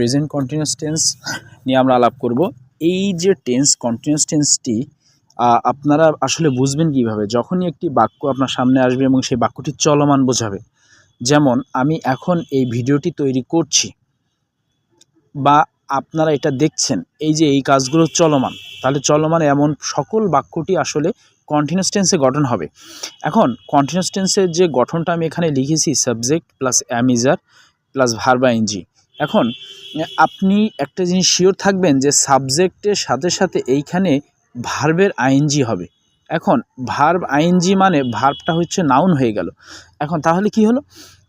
Present continuous tense নিয়ে আমরা আলাপ করব। এই যে টেন্স কন্টিনিউয়াস টেন্সটি আপনারা আসলে বুঝবেন কীভাবে? যখনই একটি বাক্য আপনার সামনে আসবে এবং সেই বাক্যটি চলমান বোঝাবে। যেমন, আমি এখন এই ভিডিওটি তৈরি করছি বা আপনারা এটা দেখছেন, এই যে এই কাজগুলো চলমান। তাহলে চলমান এমন সকল বাক্যটি আসলে কন্টিনিউয়াস টেন্সে গঠন হবে। এখন কন্টিনিউয়াস টেন্সের যে গঠনটা আমি এখানে লিখেছি subject plus am is are plus verb ing এখন আপনি একটা জিনিস শিওর থাকবেন যে সাবজেক্টের সাথে সাথে এইখানে ভার্বের আইএনজি হবে। এখন ভার্ব আইএনজি মানে ভার্বটা হচ্ছে নাউন হয়ে গেল। এখন তাহলে কি হলো?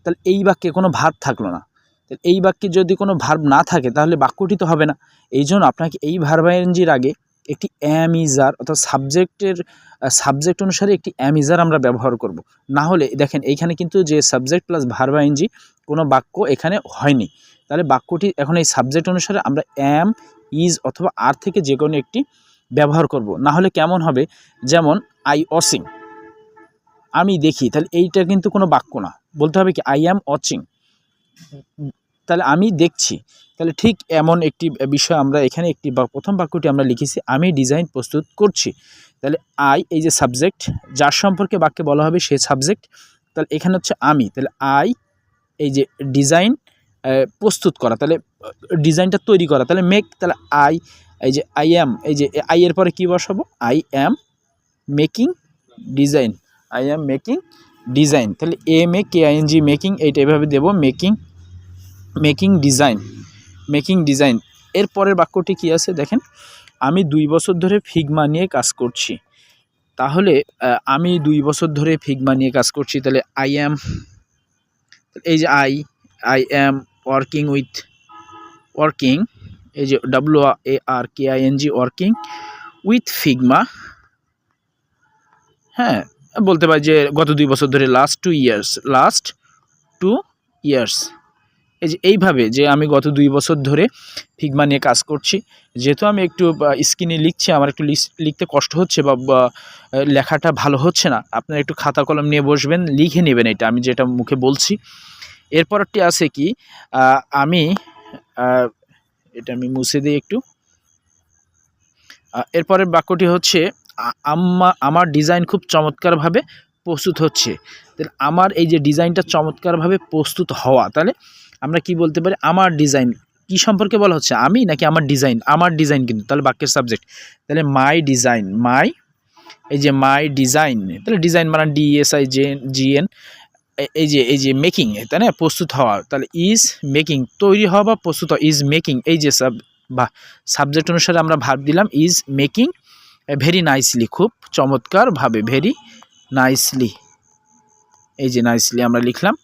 তাহলে এই বাক্যে কোনো ভার্ব থাকল না। এই বাক্যে যদি কোনো ভার্ব না থাকে, তাহলে বাক্যটি তো হবে না। এই জন্য আপনাকে এই ভার্ব আইএনজির আগে একটি অ্যাম ইজার অর্থাৎ সাবজেক্টের সাবজেক্ট অনুসারে একটি অ্যাম ইজার আমরা ব্যবহার করব। না হলে, দেখেন, এইখানে কিন্তু যে সাবজেক্ট প্লাস ভার্ব আইএনজি কোনো বাক্য এখানে হয়নি। তাহলে বাক্যটি এখন এই সাবজেক্ট অনুসারে আমরা অ্যাম ইজ অথবা আর থেকে যে কোনো একটি ব্যবহার করব। না হলে কেমন হবে? যেমন আই অসিং আমি দেখি। তাহলে এইটা কিন্তু কোনো বাক্য না। বলতে হবে কি আই অ্যাম ওয়াচিং তাহলে আমি দেখছি। তাহলে ঠিক এমন একটি বিষয় আমরা এখানে একটি প্রথম বাক্যটি আমরা লিখেছি, আমি ডিজাইন প্রস্তুত করছি। তাহলে আই এই যে সাবজেক্ট যার সম্পর্কে বাক্যে বলা হবে সে সাবজেক্ট তাহলে এখানে হচ্ছে আমি। তাহলে আই এই যে ডিজাইন প্রস্তুত করা। তাহলে ডিজাইনটা তৈরি করা। তাহলে মেক তাহলে আই এই যে আই অ্যাম এই যে আই এর পরে কী বসাবো? I am making design I am making design তাহলে M A K ING making এইটা এভাবে দেবো making making design making design এর পরের বাক্যটি কী আছে দেখেন? আমি দুই বছর ধরে ফিগমা নিয়ে কাজ করছি। তাহলে আমি দুই বছর ধরে ফিগমা নিয়ে কাজ করছি। তাহলে আই অ্যাম এই যে I I am working with working এই যে W A R K I N working with Figma হ্যাঁ বলতে পারি যে গত দুই বছর ধরে last two years last two years এই যে এইভাবে যে আমি গত দুই বছর ধরে ফিগমা নিয়ে কাজ করছি, যেহেতু আমি একটু স্ক্রিনে লিখছি, আমার একটু লিখতে কষ্ট হচ্ছে বা লেখাটা ভালো হচ্ছে না। আপনারা একটু খাতা কলম নিয়ে বসবেন, লিখে নেবেন এটা, আমি যেটা মুখে বলছি। এরপরটি আছে কি আমি এটা আমি মুছে দিই একটু। এরপরের বাক্যটি হচ্ছে আম্মা, আমার ডিজাইন খুব চমৎকারভাবে প্রস্তুত হচ্ছে। তাহলে আমার এই যে ডিজাইনটা চমৎকারভাবে প্রস্তুত হওয়া, তাহলে আমরা কি বলতে পারি, আমার ডিজাইন কি সম্পর্কে বলা হচ্ছে, আমি নাকি আমার ডিজাইন আমার ডিজাইন কিন্তু, তাহলে বাক্যের সাবজেক্ট। তাহলে মাই ডিজাইন, মাই, এই যে মাই ডিজাইন, তাহলে ডিজাইন মানে D S I J G N এই যে এই যে মেকিং তাই না? প্রস্তুত হওয়া। তাহলে ইজ মেকিং তৈরি হওয়া বা প্রস্তুত হওয়া ইজ মেকিং এই যে সাব বা সাবজেক্ট অনুসারে আমরা ভাব দিলাম ইজ মেকিং ভেরি নাইসলি খুব চমৎকারভাবে ভেরি নাইসলি এই যে নাইসলি আমরা লিখলাম।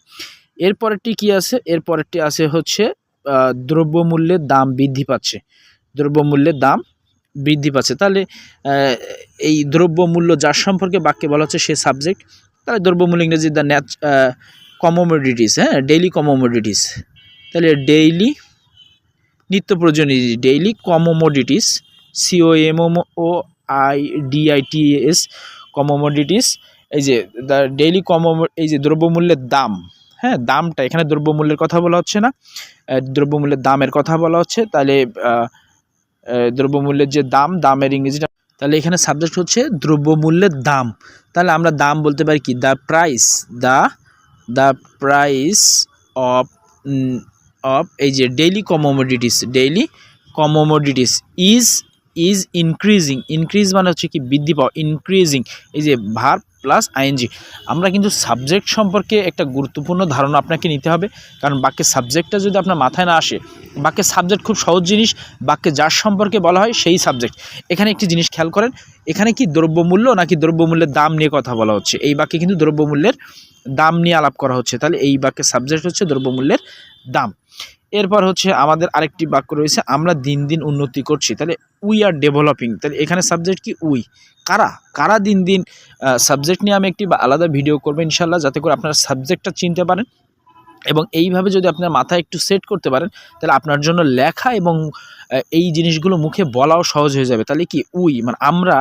এরপরেরটি কি আছে? এরপরেরটি আছে হচ্ছে দ্রব্যমূল্যের দাম বৃদ্ধি পাচ্ছে। দ্রব্যমূল্যের দাম বৃদ্ধি পাচ্ছে। তাহলে এই দ্রব্যমূল্য যার সম্পর্কে বাক্যে বলা হচ্ছে, সে সাবজেক্ট তাহলে দ্রব্যমূল্য ইংরেজি দ্য ন্যাচ কমোমোডিটিস হ্যাঁ ডেইলি কমোমোডিটিস তাহলে ডেইলি নিত্য প্রয়োজনীয় daily commodities C O M O O I D I T S commodities এই যে দ্য ডেইলি কমো এই যে দ্রব্যমূল্যের দাম হ্যাঁ দামটা, এখানে দ্রব্যমূল্যের কথা বলা হচ্ছে না দ্রব্যমূল্যের দামের কথা বলা হচ্ছে, তাহলে দ্রব্যমূল্যের যে দাম, দামের ইংরেজিটা, তাহলে এখানে সাবজেক্ট হচ্ছে দ্রব্যমূল্যের দাম। তাহলে আমরা দাম বলতে পারি কি? The price the the price of of এই যে daily commodities daily commodities is is increasing increase মানে হচ্ছে কি? বৃদ্ধি পাওয়া ইনক্রিজিং এই যে ভার প্লাস আইএনজি আমরা কিন্তু সাবজেক্ট সম্পর্কে একটা গুরুত্বপূর্ণ ধারণা আপনাকে নিতে হবে, কারণ বাক্যের সাবজেক্টটা যদি আপনার মাথায় না আসে বাক্যের সাবজেক্ট খুব সহজ জিনিস বাক্যে যার সম্পর্কে বলা হয় সেই সাবজেক্ট এখানে একটি জিনিস খেয়াল করেন, এখানে কি দ্রব্যমূল্য নাকি দ্রব্যমূল্যের দাম নিয়ে কথা বলা হচ্ছে? এই বাক্যে কিন্তু দ্রব্যমূল্যের দাম নিয়ে আলাপ করা হচ্ছে। তাহলে এই বাক্যের সাবজেক্ট হচ্ছে দ্রব্যমূল্যের দাম। এরপর হচ্ছে আমাদের আরেকটি বাক্য রয়েছে, আমরা দিন দিন উন্নতি করছি। তাহলে উই আর ডেভেলপিং তাহলে এখানে সাবজেক্ট কি উই কারা? কারা দিন দিন সাবজেক্ট নিয়ে আমি একটি আলাদা ভিডিও করব ইনশাল্লাহ যাতে করে আপনারা সাবজেক্টটা চিনতে পারেন। এবং এইভাবে যদি আপনার মাথায় একটু সেট করতে পারেন, তাহলে আপনার জন্য লেখা এবং এই জিনিসগুলো মুখে বলাও সহজ হয়ে যাবে। তাহলে কি উই মানে আমরা,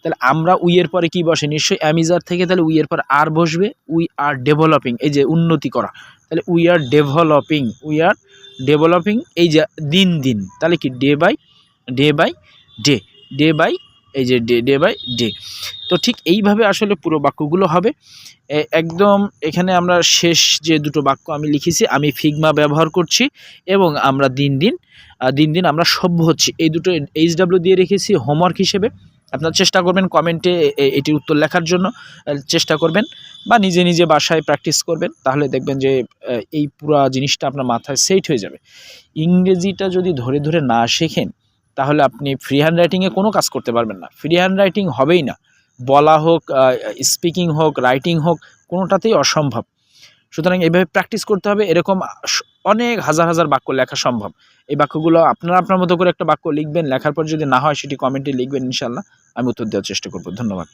তাহলে আমরা উইয়ের পরে কি বসে? নিশ্চয়ই অ্যামিজার থেকে তাহলে উইয়ের পর আর বসবে। উই আর ডেভেলপিং এই যে উন্নতি করা। তাহলে we are developing we are developing এই যে দিন দিন তাহলে কি? Day by day by day day by এই যে ডে ডে বাই ডে। তো ঠিক এইভাবে আসলে পুরো বাক্যগুলো হবে। একদম এখানে আমরা শেষ যে দুটো বাক্য আমি লিখেছি, আমি ফিগমা ব্যবহার করছি এবং আমরা দিন দিন দিন দিন আমরা সভ্য হচ্ছি। এই দুটো এইচ ডাব্লিউ দিয়ে রেখেছি হোমওয়ার্ক হিসেবে। আপনার চেষ্টা করবেন কমেন্টে এটির উত্তর লেখার জন্য। চেষ্টা করবেন বা নিজে নিজে বাসায় প্র্যাকটিস করবেন, তাহলে দেখবেন যে এই পুরো জিনিসটা আপনার মাথায় সেট হয়ে যাবে। ইংরেজিটা যদি ধরে ধরে না শেখেন তাহলে আপনি ফ্রি হ্যান্ড রাইটিংয়ে কোনো কাজ করতে পারবেন না। ফ্রি হ্যান্ড রাইটিং হবেই না। বলা হোক স্পিকিং হোক রাইটিং হোক, কোনোটাতেই অসম্ভব। সুতরাং এইভাবে প্র্যাকটিস করতে হবে, এরকম অনেক হাজার হাজার বাক্য লেখা সম্ভব। এই বাক্যগুলো আপনারা আপনার মতো করে একটা বাক্য লিখবেন, লেখার পর যদি না হয়, সেটি কমেন্টে লিখবেন ইনশাল্লাহ আমি উত্তর দেওয়ার চেষ্টা করব। ধন্যবাদ।